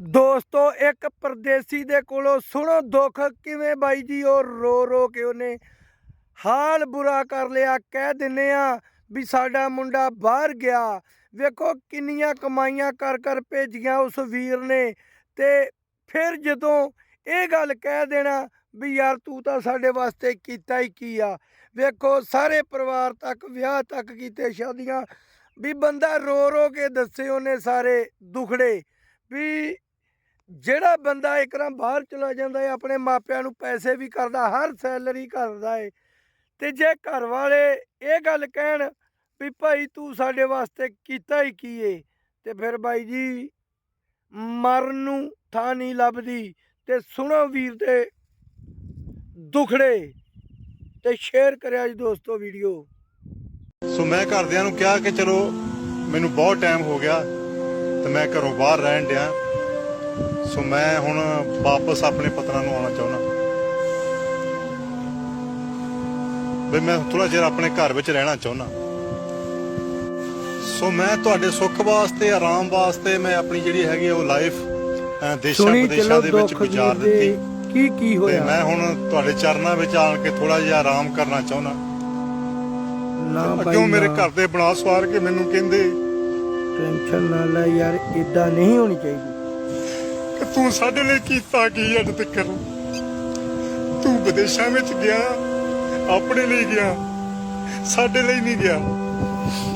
ਦੋਸਤੋ, ਇੱਕ ਪਰਦੇਸੀ ਦੇ ਕੋਲੋਂ ਸੁਣੋ ਦੁੱਖ ਕਿਵੇਂ ਬਾਈ ਜੀ, ਉਹ ਰੋ ਰੋ ਕੇ ਉਹਨੇ ਹਾਲ ਬੁਰਾ ਕਰ ਲਿਆ। ਕਹਿ ਦਿੰਨੇ ਆ ਵੀ ਸਾਡਾ ਮੁੰਡਾ ਬਾਹਰ ਗਿਆ। ਵੇਖੋ ਕਿੰਨੀਆਂ ਕਮਾਈਆਂ ਕਰ ਕਰ ਭੇਜੀਆਂ ਉਸ ਵੀਰ ਨੇ ਤੇ ਫਿਰ ਜਦੋਂ ਇਹ ਗੱਲ ਕਹਿ ਦੇਣਾ ਵੀ ਯਾਰ ਤੂੰ ਤਾਂ ਸਾਡੇ ਵਾਸਤੇ ਕੀਤਾ ਹੀ ਕੀ ਆ। ਵੇਖੋ ਸਾਰੇ ਪਰਿਵਾਰ ਤੱਕ, ਵਿਆਹ ਤੱਕ ਕੀਤੇ ਸ਼ਾਦੀਆਂ ਵੀ ਬੰਦਾ ਰੋ ਰੋ ਕੇ ਦੱਸੇ ਉਹਨੇ ਸਾਰੇ ਦੁਖੜੇ ਵੀ ਜਿਹੜਾ ਬੰਦਾ ਇੱਕਦਮ ਬਾਹਰ ਚਲਾ ਜਾਂਦਾ ਹੈ ਆਪਣੇ ਮਾਪਿਆਂ ਨੂੰ ਪੈਸੇ ਵੀ ਕਰਦਾ, ਹਰ ਸੈਲਰੀ ਕਰਦਾ ਹੈ ਤੇ ਜੇ ਘਰ ਵਾਲੇ ਇਹ ਗੱਲ ਕਹਿਣ ਵੀ ਭਾਈ ਤੂੰ ਸਾਡੇ ਵਾਸਤੇ ਕੀਤਾ ਹੀ ਕੀ ਏ? ਤੇ ਫਿਰ ਬਾਈ ਜੀ, ਮਰਨ ਨੂੰ ਥਾਂ ਨਹੀਂ ਲੱਭਦੀ ਤੇ ਸੁਣੋ ਵੀਰ ਦੇ ਦੁਖੜੇ ਤੇ ਸ਼ੇਅਰ ਕਰਿਆ ਜੀ ਦੋਸਤੋ ਵੀਡੀਓ। ਸੋ ਮੈਂ ਘਰਦਿਆਂ ਨੂੰ ਕਿਹਾ ਕਿ ਚਲੋ, ਮੈਨੂੰ ਬਹੁਤ ਟਾਈਮ ਹੋ ਗਿਆ ਤੇ ਮੈਂ ਘਰੋਂ ਬਾਹਰ ਰਹਿਣ ਡਿਆ। ਸੋ ਮੈਂ ਹੁਣ ਵਾਪਸ ਆਪਣੇ ਪਤਨਾ ਨੂੰ ਆਉਣਾ ਚਾਹੁੰਦਾ। ਵੀ ਮੈਂ ਥੋੜਾ ਜਿਹਾ ਆਪਣੇ ਘਰ ਵਿੱਚ ਰਹਿਣਾ ਚਾਹੁੰਦਾ। ਸੋ ਮੈਂ ਤੁਹਾਡੇ ਸੁੱਖ ਵਾਸਤੇ ਆਰਾਮ ਵਾਸਤੇ ਮੈਂ ਆਪਣੀ ਜਿਹੜੀ ਹੈਗੀ ਉਹ ਲਾਈਫ ਦੇਸ਼ਾਂ ਵਿਦੇਸ਼ਾਂ ਦੇ ਵਿੱਚ ਗੁਜ਼ਾਰ ਦਿੱਤੀ। ਕੀ ਕੀ ਹੋਇਆ? ਮੈਂ ਹੁਣ ਤੁਹਾਡੇ ਚਰਨਾਂ ਵਿੱਚ ਆਣ ਕੇ ਥੋੜਾ ਜਿਹਾ ਆਰਾਮ ਕਰਨਾ ਚਾਹੁੰਦਾ। ਨਾ ਕਿਉਂ ਮੇਰੇ। ਘਰ ਦੇ ਬਣਾ ਸਵਾਰ ਕੇ ਮੈਨੂੰ ਕਹਿੰਦੇ ਟੈਨਸ਼ਨ ਨਾ ਲੈ ਯਾਰ ਇਦਾਂ ਨਹੀਂ ਹੋਣੀ ਚਾਹੀਦੀ। ਤੂੰ ਸਾਡੇ ਲਈ ਕੀਤਾ ਕੀ ਅੱਜ ਤੱਕ? ਤੂੰ ਵਿਦੇਸ਼ਾਂ ਵਿੱਚ ਗਿਆ ਆਪਣੇ ਲਈ ਗਿਆ ਸਾਡੇ ਲਈ ਨਹੀਂ ਗਿਆ।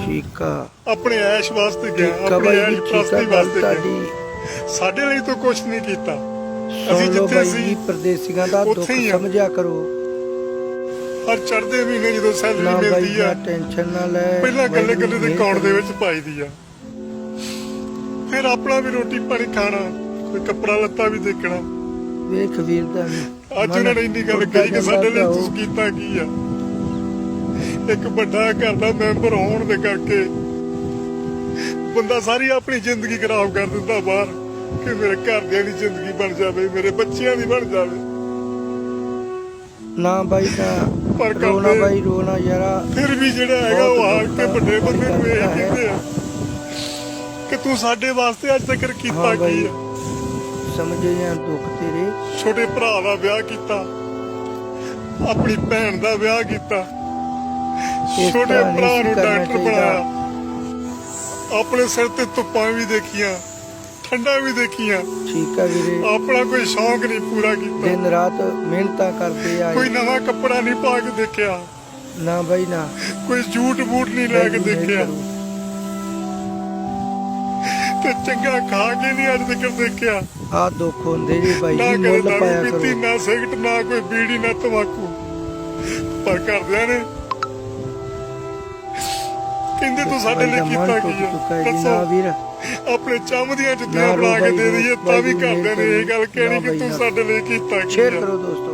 ਠੀਕ ਆ। ਆਪਣੇ ਐਸ਼ ਵਾਸਤੇ ਗਿਆ ਆਪਣੀ ਐਸ਼ ਪ੍ਰਸਤੀ ਵਾਸਤੇ ਗਿਆ। ਸਾਡੇ ਲਈ ਤੂੰ ਕੁਝ ਨਹੀਂ ਕੀਤਾ। ਅਸੀਂ ਜਿੱਥੇ ਸੀ ਪਰਦੇਸੀਆਂ ਦਾ ਦੁੱਖ। ਸਮਝਿਆ ਕਰੋ। ਹਰ ਚੜ੍ਹਦੇ ਮਹੀਨੇ ਜਦੋਂ ਨਾ ਸੈਲਰੀ ਮਿਲਦੀ ਆ ਟੈਨਸ਼ਨ ਨਾ ਲੈ। ਪਹਿਲਾਂ ਗੱਲੇ ਗੱਲੇ ਦੇ ਨਹੀਂ ਅਕਾਊਂਟ ਦੇ। ਵਿੱਚ ਪਾਈਦੀ ਆ। ਫਿਰ ਆਪਣਾ ਵੀ ਰੋਟੀ ਪਾਣੀ ਖਾਣਾ। ਕੋਈ ਕੱਪੜਾ ਲੱਤਾ ਵੀ ਦੇਖਣਾ। ਵੇਖ ਵੀਰ ਦਾ ਅੱਜ ਉਹਨਾਂ ਨੇ ਇੰਨੀ ਗੱਲ ਕਹੀ ਕਿ ਸਾਡੇ ਲਈ ਤੁਸੀਂ ਕੀਤਾ ਕੀ ਆ? ਇੱਕ ਵੱਡਾ ਘਰ ਦਾ ਮੈਂਬਰ ਹੋਣ ਦੇ ਕਰਕੇ ਬੰਦਾ ਸਾਰੀ ਆਪਣੀ ਜ਼ਿੰਦਗੀ ਖਰਾਬ ਕਰ ਦਿੰਦਾ ਬਾਹਰ ਕਿ ਮੇਰੇ ਘਰਦਿਆਂ ਦੀ ਜ਼ਿੰਦਗੀ ਬਣ ਜਾਵੇ ਮੇਰੇ ਬੱਚਿਆਂ ਦੀ ਬਣ ਜਾਵੇ। ਨਾ ਬਾਈ ਨਾ ਪਰ ਰੋਣਾ ਬਾਈ ਰੋਣਾ ਯਾਰਾ। ਫਿਰ ਵੀ ਜਿਹੜਾ ਹੈਗਾ ਉਹ ਹਾਰ ਕੇ ਵੱਡੇ ਬੰਦੇ ਨੂੰ ਇਹ। ਕਹਿੰਦੇ ਆ ਕਿ ਤੂੰ ਸਾਡੇ ਵਾਸਤੇ ਅੱਜ ਤੱਕ ਕੀਤਾ ਕੀ ਆ? ਸਮਝੇ ਜਾਂ ਦੁੱਖ ਤੇਰੇ? ਛੋਟੇ ਭਰਾ ਦਾ ਵਿਆਹ ਕੀਤਾ ਆਪਣੀ ਭੈਣ ਦਾ ਵਿਆਹ ਕੀਤਾ। ਛੋਟੇ ਭਰਾ ਨੂੰ ਡਾਕਟਰ। ਬਣਾਇਆ। ਆਪਣੇ ਸਿਰ ਤੇ ਧੁੱਪਾਂ ਵੀ ਦੇਖੀਆਂ ਠੰਡਾ ਵੀ ਦੇਖੀਆਂ। ਠੀਕ ਆ ਵੀਰੇ। ਆਪਣਾ ਕੋਈ ਸ਼ੌਂਕ ਨਹੀਂ ਪੂਰਾ ਕੀਤਾ। ਦਿਨ ਰਾਤ ਮਿਹਨਤਾਂ ਕਰਦੇ ਕੋਈ ਆਏ ਨਵਾਂ ਕੱਪੜਾ ਨਹੀਂ ਪਾ ਕੇ ਦੇਖਿਆ। ਨਾ ਬਾਈ ਨਾ। ਕੋਈ ਜੂਟ ਬੂਟ ਨਹੀਂ ਲੈ ਕੇ ਨਹੀਂ ਦੇਖਿਆ। ਕਰੋ। ਤੇ ਚੰਗਾ ਖਾ ਕੇ ਨਹੀਂ ਅੱਜ ਤੱਕ ਦੇਖਿਆ। ਆਹ ਦੁੱਖ ਹੁੰਦੇ ਜੀ ਬਾਈ ਨਾ ਜੀ ਕਦੇ ਮੁੱਲ ਦਾਰੂ ਪਾਇਆ ਪੀਤੀ ਕਰੋ। ਨਾ ਸਿਗਰਟ ਨਾ ਕੋਈ ਬੀੜੀ ਨਾ ਤਮਾਕੂ ਪਰ ਕਰਦਿਆਂ ਨੇ ਕਹਿੰਦੇ ਤੂੰ ਸਾਡੇ ਲਈ ਬਾਈ ਕੀਤਾ ਕੀ ਹੈ ਹੈ ਜੀ ਨਾ ਦੱਸੋ ਵੀਰ। ਆਪਣੇ ਚੰਮ ਦੀਆਂ ਨਾ ਜੁੱਤੀਆਂ ਰੋ ਬਣਾ ਕੇ ਬਾਈ ਦੇ ਨੂੰ, ਦਈਏ ਤਾਂ ਬਾਈ ਵੀ ਨੂੰ ਕਰਦਿਆਂ ਨੇ ਇਹ ਗੱਲ ਨਾ ਕਹਿਣੀ ਕਿ ਬਾਈ ਤੂੰ ਨਾ। ਸਾਡੇ ਲਈ ਕੀਤਾ ਕੀ ਸ਼ੇਅਰ ਹੈ ਕਰੋ ਦੋਸਤੋ